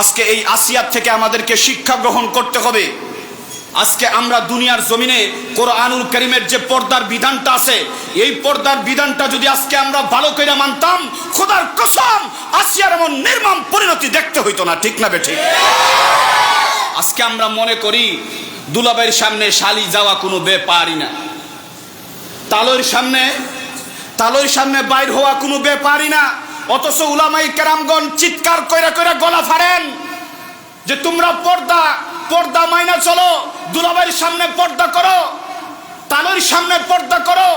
আজকে এই আসিয়ার থেকে আমাদেরকে শিক্ষা গ্রহণ করতে হবে। আজকে আমরা দুনিয়ার জমিনে কোরআনুল করিমের যে পর্দার বিধানটা আছে, এই পর্দার বিধানটা যদি আজকে আমরা ভালো করে মানতাম, খোদার কসম আসিয়ার এমন নির্মম পরিণতি দেখতে হইতো না, ঠিক না বেঠিক আজকে আমরা মনে করি দুলাবের সামনে শালি যাওয়া কোনো ব্যাপারই না। তালইর সামনে তালইর সামনে বাইর হওয়া কোনো ব্যাপারই না। অথচ উলামাই কেরামগণ চিৎকার কইরা কইরা গলা ফাড়েন যে তোমরা পর্দা পর্দা মাইনা চলো দুলাবাইয়ের সামনে পর্দা করো তালইর সামনে পর্দা করো,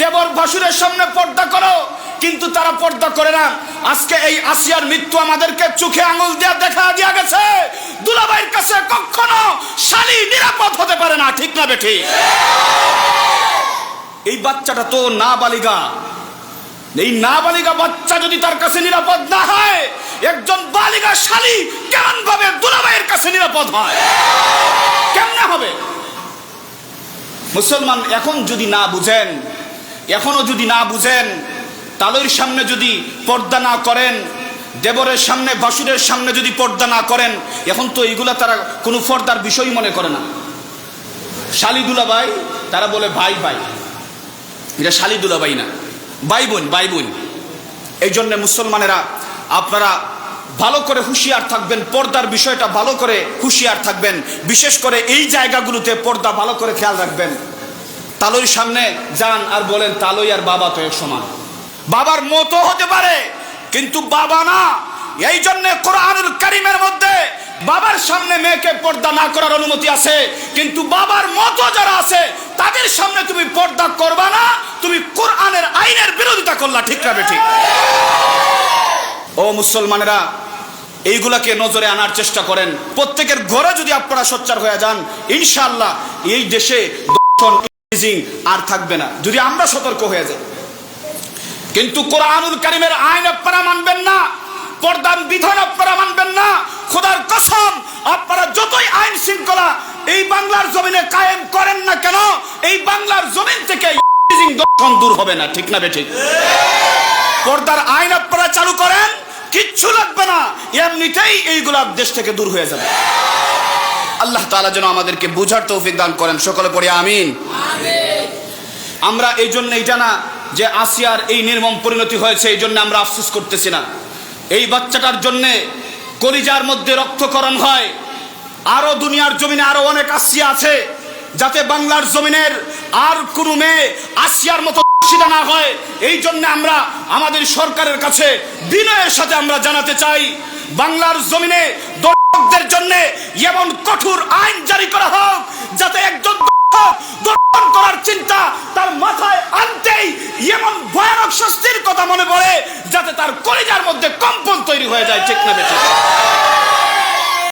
দেবর ভাসুরের সামনে পর্দা করো, কিন্তু তারা পর্দা করে না। আজকে এই আসিয়ার মৃত্যু আমাদেরকে চোখে আঙুল দেওয়া দেখা দিয়া গেছে। দুলাবাইয়ের কাছে কখনো শালি নিরাপদ হতে পারে না, ঠিক না বেঠি? এই বাচ্চাটা তো না বালিগা এই না বালিগা বাচ্চা যদি তার কাছে নিরাপদ না হয়, একজন বালিগা শালি কেমন ভাবে দুলাভাইয়ের কাছে নিরাপদ হয়? কেমনে হবে? মুসলমান এখন যদি না বুঝেন, এখনও যদি না বুঝেন তালইর সামনে যদি পর্দা না করেন, দেবরের সামনে, বাসুরের সামনে যদি পর্দা না করেন, এখন তো এইগুলা তারা কোনো পর্দার বিষয় মনে করে না। শালি দুলাভাই, তারা বলে ভাই ভাই। এটা শালি দুলাভাই না। ভাই বোন ভাই বোন এই জন্য মুসলমানেরা আপনারা ভালো করে হুঁশিয়ার থাকবেন, পর্দার বিষয়টা ভালো করে হুঁশিয়ার থাকবেন, বিশেষ করে এই জায়গাগুলোতে পর্দা ভালো করে খেয়াল রাখবেন। তালইর সামনে যান আর বলেন, তালই আর বাবা তো এক সমান। বাবার মতো হতে পারে, কিন্তু বাবা না। এই জন্য কোরআনুল কারিমের মধ্যে বাবার সামনে মেয়েকে পর্দা না করার অনুমতি আছে, কিন্তু বাবার মতো যারা আছে, তাদের সামনে তুমি পর্দা করবা আইনের বিরোধিতা করলা, ঠিক না ঠিক? ও মুসলমানেরা, এইগুলাকে নজরে আনার চেষ্টা করেন। প্রত্যেকের ঘরে যদি আপনারা সোচ্চার হয়ে যান, ইনশাআল্লাহ এই দেশে আর থাকবে না। যদি আমরা সতর্ক হয়ে যাই। কিন্তু কোরআনুল কারিমের আইন আপনারা মানবেন না, পর্দার বিধান আপনারা মানবেন না, খোদার কসম, আপনারা যতই আইন শৃঙ্খলা এই বাংলার জমিনে কায়েম করেন না কেন, এই বাংলার জমিন থেকে ইংরেজি দর্শন দূর হবে না, ঠিক না বেঠিক পর্দার আইন আপনারা চালু করেন, কিচ্ছু লাগবে না, এমনিতেই এইগুলা দেশ থেকে দূর হয়ে যাবে। আল্লাহ তাআলা যেন আমাদেরকে বুঝার তৌফিক দান করেন, সকলে পড়ে আমিন। আমরা এই জন্য এইটা না যে আসিয়ার এই নির্মম পরিণতি হয়েছে, এই জন্য আমরা আফসোস করতেছি না। এই বাচ্চাটার জন্যে কলিজার মধ্যে রক্তকরণ হয়, আরও দুনিয়ার জমিনে আরও অনেক আসিয়া আছে যাতে বাংলার জমিনের আর কোনো মেয়ে আসিয়ার মতো দূষিত না হয়। এই জন্য আমরা আমাদের সরকারের কাছে বিনয়ের সাথে আমরা জানাতে চাই, বাংলার জমিনে দর্শকদের জন্য এমন কঠোর আইন জারি করা হোক, যাতে একজন দর্শন করার চিন্তা তার মাথায় আনতেই এমন ভয়ানক শাস্তির কথা মনে পড়ে, যাতে তার কলিজার মধ্যে কম্পন তৈরি হয়ে যায়, ঠিক না বেঠিক